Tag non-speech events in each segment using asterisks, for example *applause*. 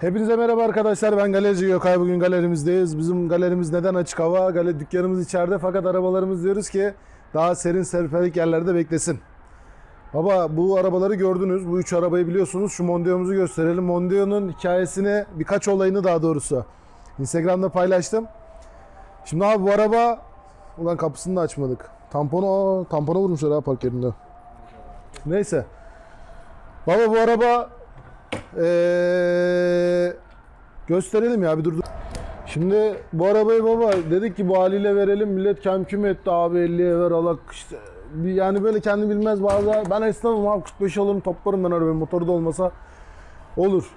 Hepinize merhaba arkadaşlar. Ben galerici Gökay. Bugün galerimizdeyiz. Bizim galerimiz neden açık hava? Galeri dükkanımız içeride fakat arabalarımız diyoruz ki daha serin serpelik yerlerde beklesin. Baba bu arabaları gördünüz. Bu üç arabayı biliyorsunuz. Şu Mondeo'muzu gösterelim. Mondeo'nun hikayesini, birkaç olayını daha doğrusu Instagram'da paylaştım. Şimdi abi bu araba ulan kapısını da açmadık. Tamponu, aa, tampona vurmuşlar ha park yerinde. Neyse. Baba bu araba ee, gösterelim ya bir dur. Şimdi bu arabayı baba dedik ki bu haliyle verelim millet kem küm etti abi 50'ye ver alak işte yani böyle kendi bilmez bazı ben esnafım abi 45 alırım toplarım ben arabayı motoru da olmasa olur.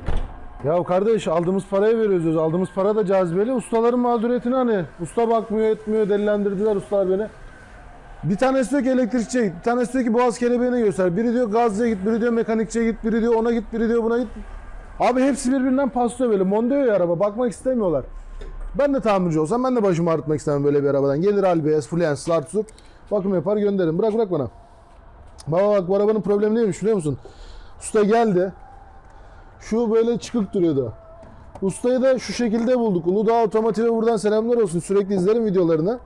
Ya kardeş aldığımız parayı veriyoruz. Aldığımız para da cazibeli. Ustaların mağduriyetini hani usta bakmıyor etmiyor delilendirdiler ustalar beni. Bir tanesi diyor ki elektrikçiye git. Bir tanesi diyor ki boğaz kelebeğine göster. Biri diyor gazcıya git, biri diyor mekanikçiye git, biri diyor ona git, biri diyor buna git. Abi hepsi birbirinden paslıyor böyle. Mondeo ya araba. Bakmak istemiyorlar. Ben de tamirci olsam ben de başımı ağrıtmak istemem böyle bir arabadan. Gelir Albeyaz, Fluence, Startsur. Bakım yapar gönderirim. Bırak bırak bana. Baba bak bu arabanın problemi neymiş biliyor musun? Usta geldi. Şu böyle çıkık duruyordu. Ustayı da şu şekilde bulduk. Uludağ Otomotiv'e buradan selamlar olsun. Sürekli izlerim videolarını.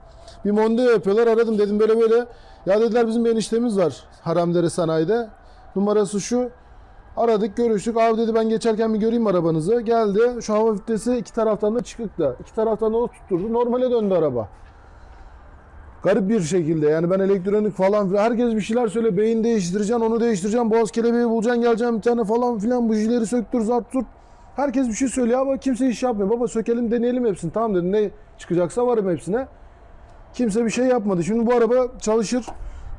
Bir Mondeo yapıyorlar. Aradım dedim böyle böyle. Ya dediler bizim bir eniştemiz var. Haramdere Sanayi'de. Numarası şu. Aradık görüştük. Abi dedi ben geçerken bir göreyim arabanızı. Geldi. Şu hava filtresi iki taraftan da çıkıktı. İki taraftan da o tutturdu. Normale döndü araba. Garip bir şekilde yani ben elektronik falan herkes bir şeyler söyle beyin değiştireceksin onu değiştireceksin boğaz kelebeği bulacaksın geleceksin bir tane falan filan bujileri söktür zart tut. Herkes bir şey söylüyor ama kimse iş yapmıyor. Baba sökelim deneyelim hepsini tamam dedim ne çıkacaksa varım hepsine. Kimse bir şey yapmadı. Şimdi bu araba çalışır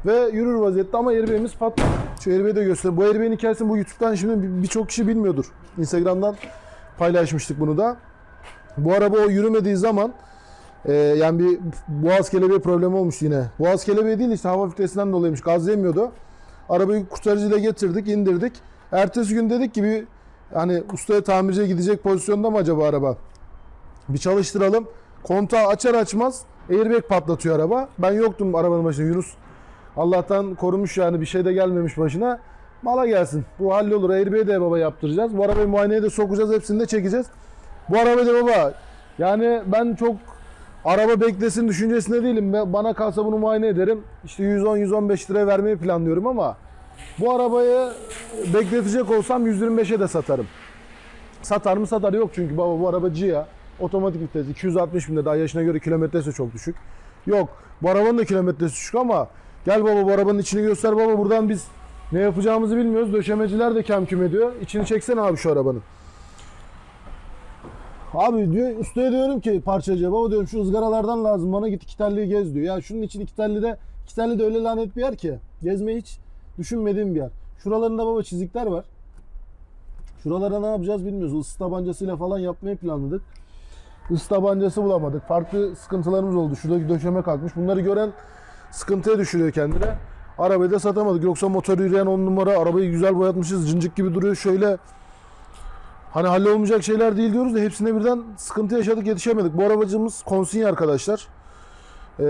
ve yürür vaziyette ama airbag'imiz patladı. Şu airbag'i de göster. Bu airbag'in hikayesini bu YouTube'dan şimdi bir- birçok kişi bilmiyordur. Instagram'dan paylaşmıştık bunu da. Bu araba o yürümediği zaman e, yani bir boğaz kelebeği problemi olmuş yine. Boğaz kelebeği değil işte hava filtresinden dolayıymış. Gaz yemiyordu. Arabayı kurtarıcıyla getirdik, indirdik. Ertesi gün dedik ki bir hani ustaya tamirciye gidecek pozisyonda mı acaba araba? Bir çalıştıralım. Kontağı açar açmaz airbag patlatıyor araba. Ben yoktum arabanın başında Yunus. Allah'tan korumuş yani bir şey de gelmemiş başına. Mala gelsin. Bu hallolur. Airbag'i de baba yaptıracağız. Bu arabayı muayeneye de sokacağız. Hepsini de çekeceğiz. Bu araba da baba yani ben çok araba beklesin düşüncesinde değilim. Bana kalsa bunu muayene ederim. İşte 110-115 liraya vermeyi planlıyorum ama bu arabayı bekletecek olsam 125'e de satarım. Satar mı satar yok çünkü baba bu araba Gia. Otomatik vites 260 binde daha yaşına göre kilometresi çok düşük. Yok bu arabanın da kilometresi düşük ama gel baba bu arabanın içini göster baba buradan biz ne yapacağımızı bilmiyoruz. Döşemeciler de kem küm ediyor. İçini çeksene abi şu arabanın. Abi diyor ustaya diyorum ki parçacıya baba diyorum şu ızgaralardan lazım bana git iki telliyi gez diyor. Ya şunun için iki telli de öyle lanet bir yer ki gezmeyi hiç düşünmediğim bir yer. Şuralarında baba çizikler var. Şuralara ne yapacağız bilmiyoruz. Isı tabancasıyla falan yapmayı planladık. Isı tabancası bulamadık. Farklı sıkıntılarımız oldu. Şuradaki döşeme kalkmış. Bunları gören sıkıntıya düşürüyor kendine. Arabayı da satamadık. Yoksa motor yürüyen on numara. Arabayı güzel boyatmışız. Cincik gibi duruyor. Şöyle hani hallolmayacak şeyler değil diyoruz da hepsine birden sıkıntı yaşadık yetişemedik. Bu arabacımız konsinye arkadaşlar. Ee,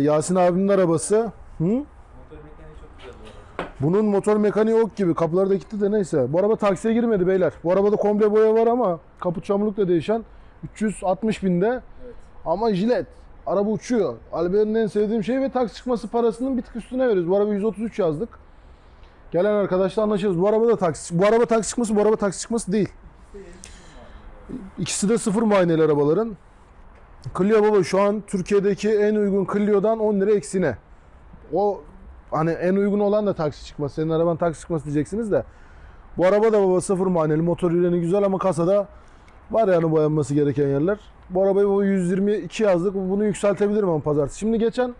Yasin abinin arabası. Hı? Bunun motor mekaniği ok gibi. Kapıları da gitti de neyse. Bu araba taksiye girmedi beyler. Bu arabada komple boya var ama kaput çamurluk da değişen. 360 binde. Evet. Ama jilet. Araba uçuyor. Albert'in en sevdiğim şey ve taksi çıkması parasının bir tık üstüne veriyoruz. Bu araba 133 yazdık. Gelen arkadaşla anlaşırız. Bu araba da taksi. Bu araba taksi çıkması, bu araba taksi çıkması değil. İkisi de sıfır muayeneli arabaların. Clio baba şu an Türkiye'deki en uygun Clio'dan 10 lira eksine. O hani en uygun olan da taksi çıkması. Senin araban taksi çıkması diyeceksiniz de. Bu araba da baba sıfır muayeneli. Motor güzel ama kasada var yani boyanması gereken yerler. Bu arabayı baba 122 yazdık. Bunu yükseltebilirim ama pazartesi. Şimdi geçen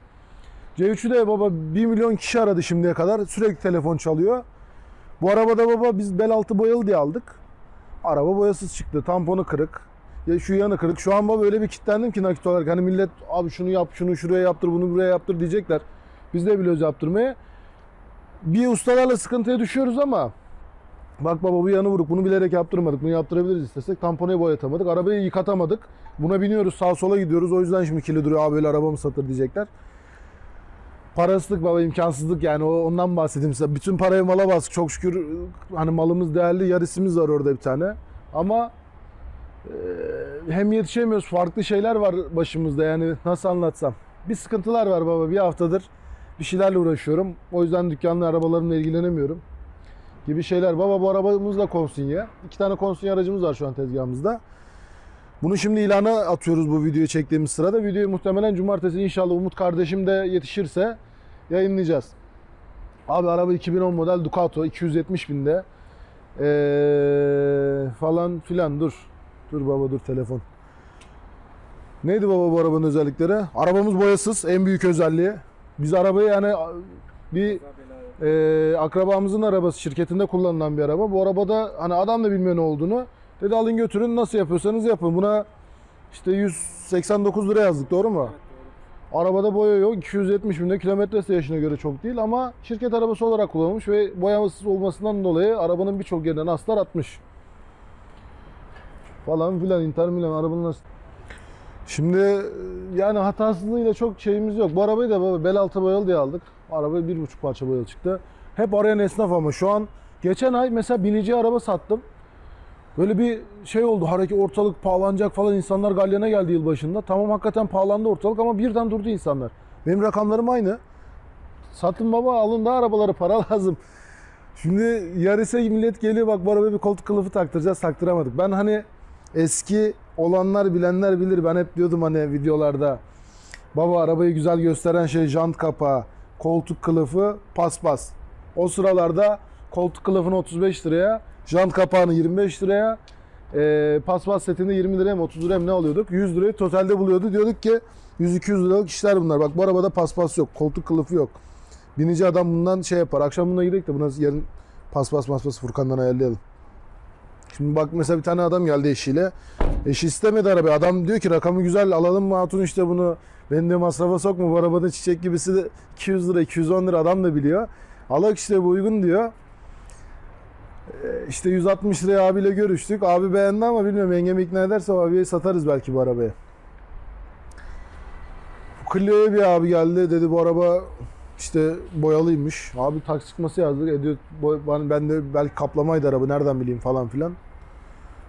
C3'ü de baba 1 milyon kişi aradı şimdiye kadar. Sürekli telefon çalıyor. Bu arabada baba biz bel altı boyalı diye aldık. Araba boyasız çıktı. Tamponu kırık. Ya şu yanı kırık. Şu an baba öyle bir kitlendim ki nakit olarak. Hani millet abi şunu yap, şunu şuraya yaptır, bunu buraya yaptır diyecekler. Biz de biliyoruz yaptırmayı. Bir ustalarla sıkıntıya düşüyoruz ama bak baba bu yanı vuruk. Bunu bilerek yaptırmadık. Bunu yaptırabiliriz istesek. Tamponeyi boyatamadık. Arabayı yıkatamadık. Buna biniyoruz. Sağ sola gidiyoruz. O yüzden şimdi kirli duruyor. Abi böyle arabamı satır diyecekler. Parasızlık baba imkansızlık yani ondan bahsedeyim size. Bütün parayı mala bastık. Çok şükür hani malımız değerli. Yarisimiz var orada bir tane. Ama Ee, hem yetişemiyoruz. Farklı şeyler var başımızda yani nasıl anlatsam. Bir sıkıntılar var baba. Bir haftadır bir şeylerle uğraşıyorum. O yüzden dükkanlı arabalarımla ilgilenemiyorum. Gibi şeyler. Baba bu arabamız da konsinye. İki tane konsinye aracımız var şu an tezgahımızda. Bunu şimdi ilana atıyoruz bu videoyu çektiğimiz sırada. Videoyu muhtemelen cumartesi inşallah Umut kardeşim de yetişirse yayınlayacağız. Abi araba 2010 model Ducato 270 binde. Ee, falan filan dur. Dur baba dur telefon. Neydi baba bu arabanın özellikleri? Arabamız boyasız en büyük özelliği. Biz arabayı yani bir e, akrabamızın arabası şirketinde kullanılan bir araba. Bu arabada hani adam da bilmiyor ne olduğunu. Dedi alın götürün nasıl yapıyorsanız yapın. Buna işte 189 lira yazdık doğru mu? Arabada boya yok. 270 binde kilometresi yaşına göre çok değil ama şirket arabası olarak kullanılmış ve boyamasız olmasından dolayı arabanın birçok yerinden astar atmış. Falan filan Inter Milan arabanın nasıl... Şimdi e, yani hatasızlığıyla çok şeyimiz yok. Bu arabayı da bel altı boyalı diye aldık. Araba bir buçuk parça boyalı çıktı. Hep arayan esnaf ama şu an geçen ay mesela binici araba sattım. Böyle bir şey oldu. Hareket ortalık pahalanacak falan insanlar galyana geldi yılbaşında. Tamam hakikaten pahalandı ortalık ama birden durdu insanlar. Benim rakamlarım aynı. Satın baba alın da arabaları para *laughs* lazım. Şimdi yarısı millet geliyor bak bu arabaya bir koltuk kılıfı taktıracağız taktıramadık. Ben hani eski olanlar bilenler bilir ben hep diyordum hani videolarda. Baba arabayı güzel gösteren şey jant kapağı, koltuk kılıfı, paspas. O sıralarda koltuk kılıfını 35 liraya, jant kapağını 25 liraya, e, paspas setini 20 liraya mı 30 liraya mı ne alıyorduk? 100 lirayı totalde buluyordu. Diyorduk ki 100-200 liralık işler bunlar. Bak bu arabada paspas yok, koltuk kılıfı yok. Binici adam bundan şey yapar. Akşam bununla gidelim de buna yarın paspas paspas Furkan'dan ayarlayalım. Şimdi bak mesela bir tane adam geldi eşiyle. Eşi istemedi arabayı. Adam diyor ki rakamı güzel alalım mı hatun işte bunu. Beni de masrafa sokma bu arabanın çiçek gibisi de 200 lira 210 lira adam da biliyor. Alak işte bu uygun diyor. Ee, İşte 160 liraya abiyle görüştük. Abi beğendi ama bilmiyorum yengem ikna ederse abiye satarız belki bu arabayı. Clio'ya bir abi geldi dedi bu araba işte boyalıymış. Abi taksi çıkması yazdık. Ediyor, boy, ben, de belki kaplamaydı araba nereden bileyim falan filan.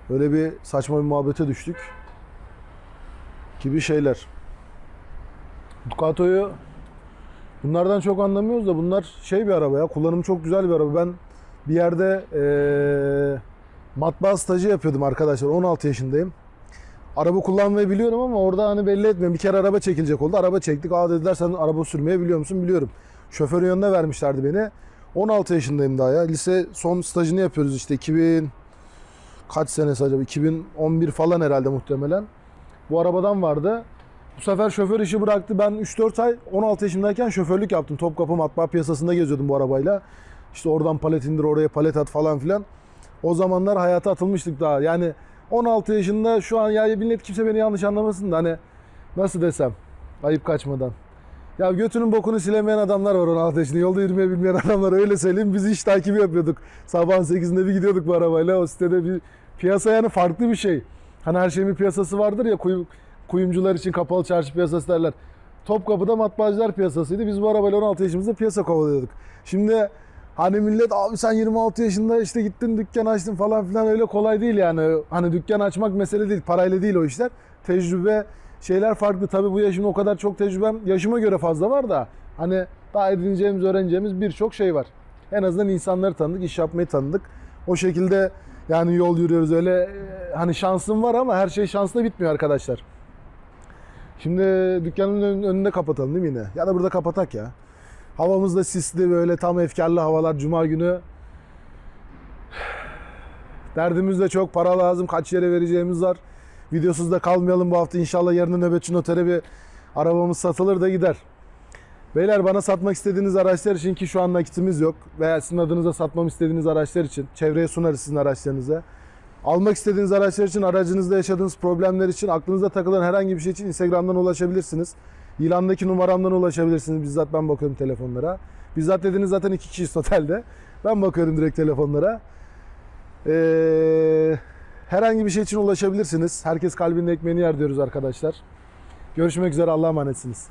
Böyle bir saçma bir muhabbete düştük. Gibi şeyler. Ducato'yu bunlardan çok anlamıyoruz da bunlar şey bir araba ya. Kullanımı çok güzel bir araba. Ben bir yerde eee matbaa stajı yapıyordum arkadaşlar. 16 yaşındayım. Araba kullanmayı biliyorum ama orada hani belli etmiyorum. Bir kere araba çekilecek oldu. Araba çektik. Aa dediler sen araba sürmeyi biliyor musun? Biliyorum. Şoförün yanına vermişlerdi beni. 16 yaşındayım daha ya. Lise son stajını yapıyoruz işte 2000 kaç senesi acaba? 2011 falan herhalde muhtemelen. Bu arabadan vardı. Bu sefer şoför işi bıraktı. Ben 3-4 ay 16 yaşındayken şoförlük yaptım. Topkapı matbaa piyasasında geziyordum bu arabayla. İşte oradan palet indir oraya palet at falan filan. O zamanlar hayata atılmıştık daha. Yani 16 yaşında şu an ya millet kimse beni yanlış anlamasın da hani nasıl desem ayıp kaçmadan. Ya götünün bokunu silemeyen adamlar var 16 yaşında. Yolda yürümeyi bilmeyen adamlar öyle söyleyeyim. Biz iş takibi yapıyorduk. Sabahın 8'inde bir gidiyorduk bu arabayla. O sitede bir piyasa yani farklı bir şey. Hani her şeyin bir piyasası vardır ya kuyu, kuyumcular için kapalı çarşı piyasası derler. Topkapı'da matbaacılar piyasasıydı. Biz bu arabayla 16 yaşımızda piyasa kovalıyorduk. Şimdi hani millet abi sen 26 yaşında işte gittin dükkan açtın falan filan öyle kolay değil yani. Hani dükkan açmak mesele değil. Parayla değil o işler. Tecrübe şeyler farklı. Tabii bu yaşımda o kadar çok tecrübem yaşıma göre fazla var da hani daha edineceğimiz, öğreneceğimiz birçok şey var. En azından insanları tanıdık, iş yapmayı tanıdık. O şekilde yani yol yürüyoruz öyle e, hani şansım var ama her şey şansla bitmiyor arkadaşlar. Şimdi dükkanın ön- önünde kapatalım değil mi yine? Ya da burada kapatak ya. Havamız da sisli böyle tam efkarlı havalar cuma günü. Derdimiz de çok para lazım. Kaç yere vereceğimiz var. Videosuz da kalmayalım bu hafta. İnşallah yarın nöbetçi notere bir arabamız satılır da gider. Beyler bana satmak istediğiniz araçlar için ki şu an nakitimiz yok veya sizin adınıza satmam istediğiniz araçlar için çevreye sunarız sizin araçlarınıza. Almak istediğiniz araçlar için aracınızda yaşadığınız problemler için aklınıza takılan herhangi bir şey için Instagram'dan ulaşabilirsiniz. İlandaki numaramdan ulaşabilirsiniz. Bizzat ben bakıyorum telefonlara. Bizzat dediğiniz zaten iki kişiyiz otelde. Ben bakıyorum direkt telefonlara. Ee, herhangi bir şey için ulaşabilirsiniz. Herkes kalbinin ekmeğini yer diyoruz arkadaşlar. Görüşmek üzere Allah'a emanetsiniz.